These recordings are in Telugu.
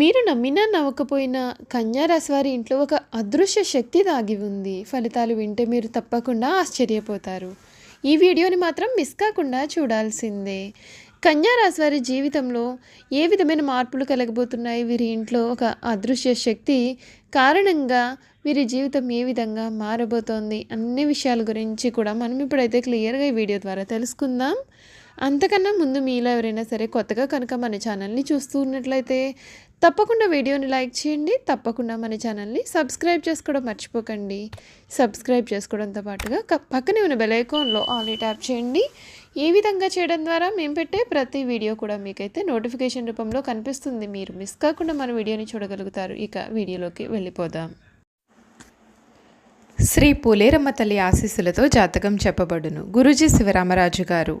మీరు నమ్మినా నవ్వకపోయినా కన్యారాశి వారి ఇంట్లో ఒక అదృశ్య శక్తి దాగి ఉంది. ఫలితాలు వింటే మీరు తప్పకుండా ఆశ్చర్యపోతారు. ఈ వీడియోని మాత్రం మిస్ కాకుండా చూడాల్సిందే. కన్యారాశి వారి జీవితంలో ఏ విధమైన మార్పులు కలగబోతున్నాయి? వీరి ఇంట్లో ఒక అదృశ్య శక్తి కారణంగా వీరి జీవితం ఏ విధంగా మారబోతోంది? అన్ని విషయాల గురించి కూడా మనం ఇప్పుడైతే క్లియర్గా ఈ వీడియో ద్వారా తెలుసుకుందాం. అంతకన్నా ముందు మీలో ఎవరైనా సరే కొత్తగా కనుక మన ఛానల్ని చూస్తూ ఉన్నట్లయితే తప్పకుండా వీడియోని లైక్ చేయండి తప్పకుండా మన ఛానల్ని సబ్స్క్రైబ్ చేసుకోవడం మర్చిపోకండి. సబ్స్క్రైబ్ చేసుకోవడంతో పాటుగా క- పక్కనే ఉన్న బెలైకాన్లో ఆల్ ట్యాప్ చేయండి. ఈ విధంగా చేయడం ద్వారా మేము పెట్టే ప్రతి వీడియో కూడా మీకైతే నోటిఫికేషన్ రూపంలో కనిపిస్తుంది. మీరు మిస్ కాకుండా మన వీడియోని చూడగలుగుతారు. ఇక వీడియోలోకి వెళ్ళిపోదాం. శ్రీ పులేరమ్మ తల్లి ఆశీస్సులతో జాతకం చెప్పబడును. గురుజీ శివరామరాజు గారు.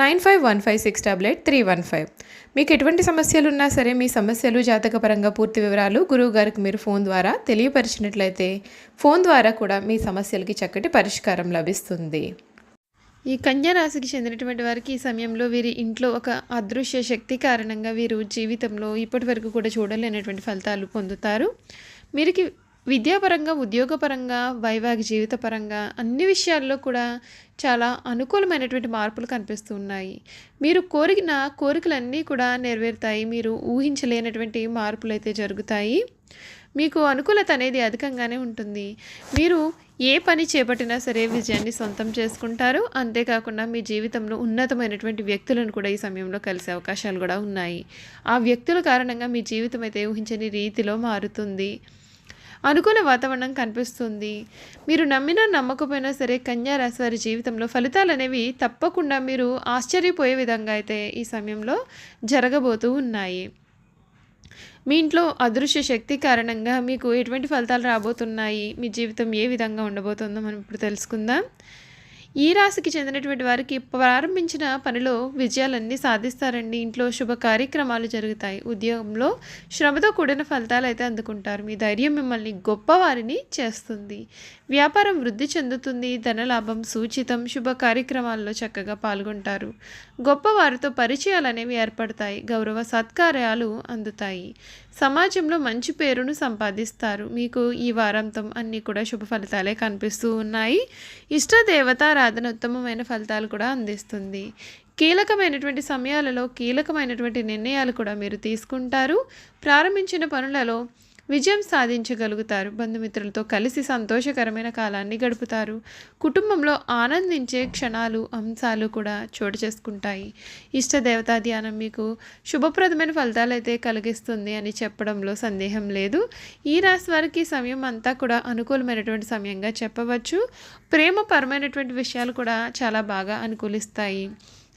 nine five one five six double eight three one five. మీకు ఎటువంటి సమస్యలు ఉన్నా సరే మీ సమస్యలు జాతకపరంగా పూర్తి వివరాలు గురువు గారికి మీరు ఫోన్ ద్వారా తెలియపరిచినట్లయితే ఫోన్ ద్వారా కూడా మీ సమస్యలకి చక్కటి పరిష్కారం లభిస్తుంది. ఈ కన్యా రాశికి చెందినటువంటి వారికి ఈ సమయంలో వీరి ఇంట్లో ఒక అదృశ్య శక్తి కారణంగా వీరు జీవితంలో ఇప్పటి వరకు కూడా చూడలేనటువంటి ఫలితాలు పొందుతారు. వీరికి విద్యాపరంగా ఉద్యోగపరంగా వైవాహిక జీవితపరంగా అన్ని విషయాల్లో కూడా చాలా అనుకూలమైనటువంటి మార్పులు కనిపిస్తూ ఉన్నాయి. మీరు కోరిన కోరికలన్నీ కూడా నెరవేరుతాయి. మీరు ఊహించలేనటువంటి మార్పులు అయితే జరుగుతాయి. మీకు అనుకూలత అనేది అధికంగానే ఉంటుంది. మీరు ఏ పని చేపట్టినా సరే విజయాన్ని సొంతం చేసుకుంటారు. అంతేకాకుండా మీ జీవితంలో ఉన్నతమైనటువంటి వ్యక్తులను కూడా ఈ సమయంలో కలిసే అవకాశాలు కూడా ఉన్నాయి. ఆ వ్యక్తుల కారణంగా మీ జీవితం అయితే ఊహించని రీతిలో మారుతుంది. అనుకూల వాతావరణం కనిపిస్తుంది. మీరు నమ్మినా నమ్మకపోయినా సరే కన్యా రాశి వారి జీవితంలో ఫలితాలు అనేవి తప్పకుండా మీరు ఆశ్చర్యపోయే విధంగా అయితే ఈ సమయంలో జరగబోతూ ఉన్నాయి. మీ ఇంట్లో అదృశ్య శక్తి కారణంగా మీకు ఎటువంటి ఫలితాలు రాబోతున్నాయి? మీ జీవితం ఏ విధంగా ఉండబోతుందో మనం ఇప్పుడు తెలుసుకుందాం. ఈ రాశికి చెందినటువంటి వారికి ప్రారంభించిన పనిలో విజయాలన్నీ సాధిస్తారండి. ఇంట్లో శుభ కార్యక్రమాలు జరుగుతాయి. ఉద్యోగంలో శ్రమతో కూడిన ఫలితాలు అయితే అందుకుంటారు. మీ ధైర్యం మిమ్మల్ని గొప్పవారిని చేస్తుంది. వ్యాపారం వృద్ధి చెందుతుంది. ధనలాభం సూచితం. శుభ కార్యక్రమాల్లో చక్కగా పాల్గొంటారు. గొప్పవారితో పరిచయాలు అనేవి ఏర్పడతాయి. గౌరవ సత్కార్యాలు అందుతాయి. సమాజంలో మంచి పేరును సంపాదిస్తారు. మీకు ఈ వారాంతం అన్నీ కూడా శుభ ఫలితాలే కనిపిస్తూ ఉన్నాయి. ఇష్ట సాధన ఉత్తమమైన ఫలితాలు కూడా అందిస్తుంది. కీలకమైనటువంటి సమయాలలో కీలకమైనటువంటి నిర్ణయాలు కూడా మీరు తీసుకుంటారు. ప్రారంభించిన పనులలో విజయం సాధించగలుగుతారు. బంధుమిత్రులతో కలిసి సంతోషకరమైన కాలాన్ని గడుపుతారు. కుటుంబంలో ఆనందించే క్షణాలు అంశాలు కూడా చోటు చేసుకుంటాయి. ఇష్టదేవతా ధ్యానం మీకు శుభప్రదమైన ఫలితాలు అయితే కలిగిస్తుంది అని చెప్పడంలో సందేహం లేదు. ఈ రాశి వారికి సమయం అంతా కూడా అనుకూలమైనటువంటి సమయంగా చెప్పవచ్చు. ప్రేమపరమైనటువంటి విషయాలు కూడా చాలా బాగా అనుకూలిస్తాయి.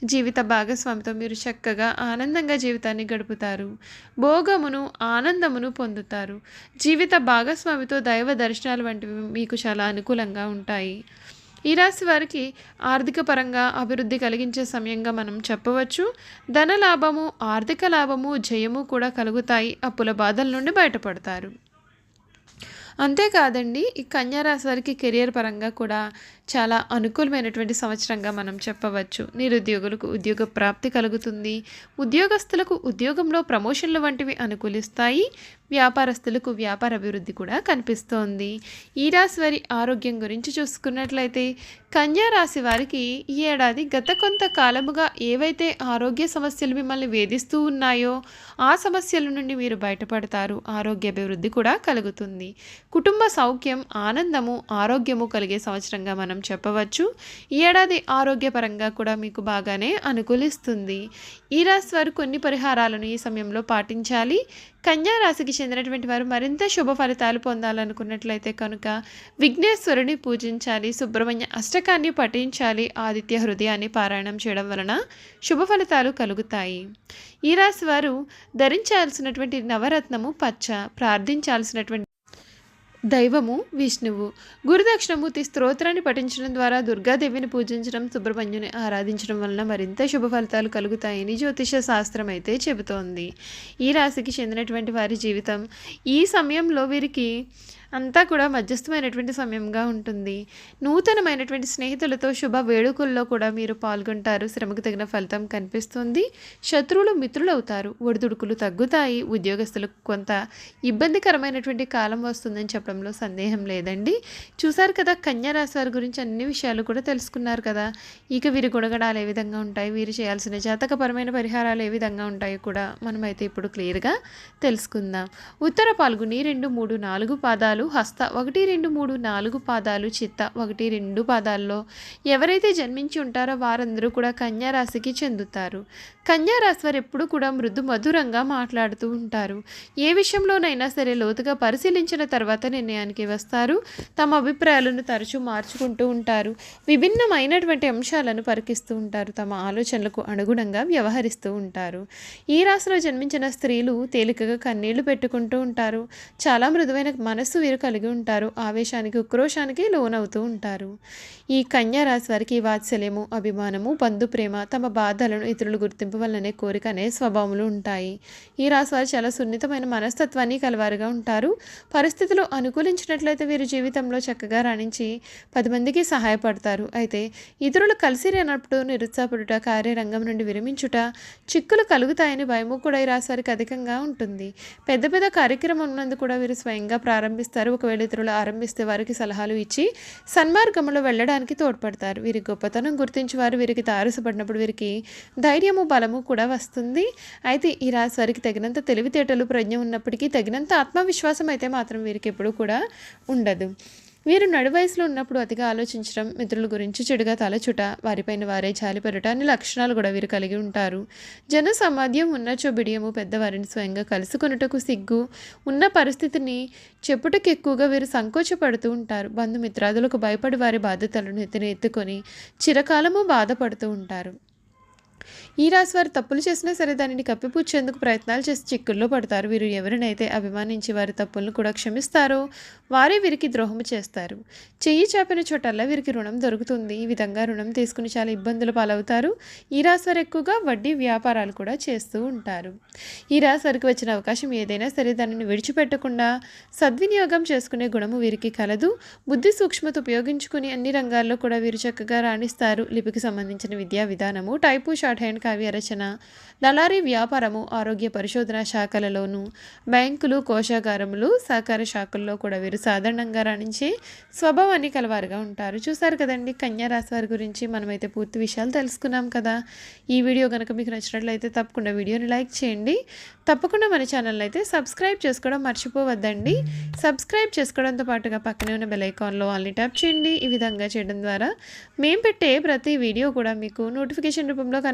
జీవిత భాగస్వామితో మీరు చక్కగా ఆనందంగా జీవితాన్ని గడుపుతారు. భోగమును ఆనందమును పొందుతారు. జీవిత భాగస్వామితో దైవ దర్శనాలు వంటివి మీకు చాలా అనుకూలంగా ఉంటాయి. ఈ రాశి వారికి ఆర్థిక పరంగా అభివృద్ధి కలిగించే సమయంగా మనం చెప్పవచ్చు. ధన లాభము ఆర్థిక లాభము జయము కూడా కలుగుతాయి. అప్పుల బాధల నుండి బయటపడతారు. అంతేకాదండి ఈ కన్యా రాశి వారికి కెరియర్ పరంగా కూడా చాలా అనుకూలమైనటువంటి సంవత్సరంగా మనం చెప్పవచ్చు. నిరుద్యోగులకు ఉద్యోగ ప్రాప్తి కలుగుతుంది. ఉద్యోగస్తులకు ఉద్యోగంలో ప్రమోషన్లు వంటివి అనుకూలిస్తాయి. వ్యాపారస్తులకు వ్యాపార అభివృద్ధి కూడా కనిపిస్తోంది. ఈ రాశి వారి ఆరోగ్యం గురించి చూసుకున్నట్లయితే కన్యా రాశి వారికి ఈ ఏడాది గత కొంత కాలముగా ఏవైతే ఆరోగ్య సమస్యలు మిమ్మల్ని వేధిస్తూ ఉన్నాయో ఆ సమస్యల నుండి మీరు బయటపడతారు. ఆరోగ్య అభివృద్ధి కూడా కలుగుతుంది. కుటుంబ సౌఖ్యం ఆనందము ఆరోగ్యము కలిగే సంవత్సరంగా మనం చెప్పవచ్చు. ఈ ఏడాది ఆరోగ్యపరంగా కూడా మీకు బాగానే అనుకూలిస్తుంది. ఈ రాశి వారు కొన్ని పరిహారాలను ఈ సమయంలో పాటించాలి. రాశికి చెందినటువంటి వారు మరింత శుభ ఫలితాలు పొందాలనుకున్నట్లయితే కనుక విఘ్నేశ్వరుని పూజించాలి సుబ్రహ్మణ్య అష్టకాన్ని పఠించాలి ఆదిత్య హృదయాన్ని పారాయణం చేయడం వలన శుభ ఫలితాలు కలుగుతాయి. ఈ రాశి వారు ధరించాల్సినటువంటి నవరత్నము పచ్చ ప్రార్థించాల్సినటువంటి దైవము విష్ణువు. గురుదక్షిణమూర్తి స్తోత్రాన్ని పఠించడం ద్వారా దుర్గాదేవిని పూజించడం సుబ్రహ్మణ్యుని ఆరాధించడం వలన మరింత శుభ ఫలితాలు కలుగుతాయని జ్యోతిష శాస్త్రం అయితే చెబుతోంది. ఈ రాశికి చెందినటువంటి వారి జీవితం. ఈ సమయంలో వీరికి అంతా కూడా మధ్యస్థమైనటువంటి సమయంగా ఉంటుంది. నూతనమైనటువంటి స్నేహితులతో శుభ వేడుకల్లో కూడా మీరు పాల్గొంటారు. శ్రమకు తగిన ఫలితం కనిపిస్తుంది. శత్రువులు మిత్రులు అవుతారు ఒడిదుడుకులు తగ్గుతాయి. ఉద్యోగస్తులకు కొంత ఇబ్బందికరమైనటువంటి కాలం వస్తుందని చెప్పడంలో సందేహం లేదండి. చూశారు కదా కన్యా రాశి వారి గురించి అన్ని విషయాలు కూడా తెలుసుకున్నారు కదా. ఇక వీరి గుణగణాలు ఏ విధంగా ఉంటాయి? వీరు చేయాల్సిన జాతకపరమైన పరిహారాలు ఏ విధంగా ఉంటాయో కూడా మనమైతే ఇప్పుడు క్లియర్గా తెలుసుకుందాం. ఉత్తర పాల్గొని రెండు మూడు నాలుగు పాదాలు హస్త. ఒకటి రెండు మూడు నాలుగు పాదాలు చిత్త. ఒకటి రెండు పాదాల్లో ఎవరైతే జన్మించి ఉంటారో వారందరూ కూడా కన్యారాశికి చెందుతారు. కన్యారాశి వారు ఎప్పుడు కూడా మృదు మధురంగా మాట్లాడుతూ ఉంటారు. ఏ విషయంలోనైనా సరే లోతుగా పరిశీలించిన తర్వాత నిర్ణయానికి వస్తారు. తమ అభిప్రాయాలను తరచూ మార్చుకుంటూ ఉంటారు. విభిన్నమైనటువంటి అంశాలను పరికిస్తూ ఉంటారు. తమ ఆలోచనలకు అనుగుణంగా వ్యవహరిస్తూ ఉంటారు. ఈ రాశిలో జన్మించిన స్త్రీలు తేలికగా కన్నీళ్ళు పెట్టుకుంటూ ఉంటారు. చాలా మృదువైన మనస్సు వీరు కలిగి ఉంటారు. ఆవేశానికి ఉక్రోషానికి లోనవుతూ ఉంటారు. ఈ కన్యా రాశి వారికి వాత్సల్యము అభిమానము బంధు ప్రేమ తమ బాధలను ఇతరులు గుర్తింపు వల్లనే కోరిక అనే స్వభావములు ఉంటాయి. ఈ రాశి వారు చాలా సున్నితమైన మనస్తత్వాన్ని కలవారుగా ఉంటారు. పరిస్థితులు అనుకూలించినట్లయితే వీరు జీవితంలో చక్కగా రాణించి పది మందికి సహాయపడతారు. అయితే ఇతరులు కలిసి రానప్పుడు నిరుత్సాహపడుట కార్యరంగం నుండి విరమించుట చిక్కులు కలుగుతాయని భయము కూడా ఈ రాశి వారికి అధికంగా ఉంటుంది. పెద్ద పెద్ద కార్యక్రమం ఉన్నందు కూడా వీరు స్వయంగా ప్రారంభిస్తారు. ఒకవేళ ఇతరులు ఆరంభిస్తే వారికి సలహాలు ఇచ్చి సన్మార్గంలో వెళ్ళడానికి తోడ్పడతారు. వీరి గొప్పతనం గుర్తించి వారు వీరికి తారసపడినప్పుడు వీరికి ధైర్యము బలము కూడా వస్తుంది. అయితే ఈ రాశి వారికి తగినంత తెలివితేటలు ప్రజ్ఞ ఉన్నప్పటికీ తగినంత ఆత్మవిశ్వాసం అయితే మాత్రం వీరికి ఎప్పుడూ కూడా ఉండదు. వీరు నడు వయసులో ఉన్నప్పుడు అతిగా ఆలోచించడం మిత్రుల గురించి చెడుగా తలచుట వారిపైన వారే జాలిపడట అన్ని లక్షణాలు కూడా వీరు కలిగి ఉంటారు. జన సమాధ్యం ఉన్నచో బిడియము పెద్దవారిని స్వయంగా కలుసుకొనుటకు సిగ్గు ఉన్న పరిస్థితిని చెప్పుటకు ఎక్కువగా వీరు సంకోచపడుతూ ఉంటారు. బంధుమిత్రాదులకు భయపడి వారి బాధ్యతలను ఎత్తిన ఎత్తుకొని చిరకాలము బాధపడుతూ ఉంటారు. ఈ రాశి వారు తప్పులు చేసినా సరే దానిని కప్పిపుచ్చేందుకు ప్రయత్నాలు చేసి చిక్కుల్లో పడతారు. వీరు ఎవరినైతే అభిమానించి వారి తప్పులను కూడా క్షమిస్తారో వారే వీరికి ద్రోహము చేస్తారు. చెయ్యి చాపిన చోటల్లా వీరికి రుణం దొరుకుతుంది. ఈ విధంగా రుణం తీసుకుని చాలా ఇబ్బందులు పాలవుతారు. ఈ రాశి వారు ఎక్కువగా వడ్డీ వ్యాపారాలు కూడా చేస్తూ ఉంటారు. ఈ రాశి వారికి వచ్చిన అవకాశం ఏదైనా సరే దానిని విడిచిపెట్టకుండా సద్వినియోగం చేసుకునే గుణము వీరికి కలదు. బుద్ధి సూక్ష్మత ఉపయోగించుకుని అన్ని రంగాల్లో కూడా వీరు చక్కగా రాణిస్తారు. లిపికి సంబంధించిన విద్యా విధానము టైపు షార్ట్ హ్యాండ్ కావ్య రచన దళారీ వ్యాపారము ఆరోగ్య పరిశోధన శాఖలలోను బ్యాంకులు కోశాగారములు సహకార శాఖల్లో కూడా వీరు సాధారణంగా రాణించే స్వభావాన్ని కలవారుగా ఉంటారు. చూసారు కదండి కన్యా రాశి వారి గురించి మనమైతే పూర్తి విషయాలు తెలుసుకున్నాం కదా. ఈ వీడియో కనుక మీకు నచ్చినట్లయితే తప్పకుండా వీడియోని లైక్ చేయండి. తప్పకుండా మన ఛానల్ అయితే సబ్స్క్రైబ్ చేసుకోవడం మర్చిపోవద్దండి. సబ్స్క్రైబ్ చేసుకోవడంతో పాటుగా పక్కనే ఉన్న బెల్ ఐకాన్లో ఆల్ని ట్యాప్ చేయండి. ఈ విధంగా చేయడం ద్వారా మేము పెట్టే ప్రతి వీడియో కూడా మీకు నోటిఫికేషన్ రూపంలో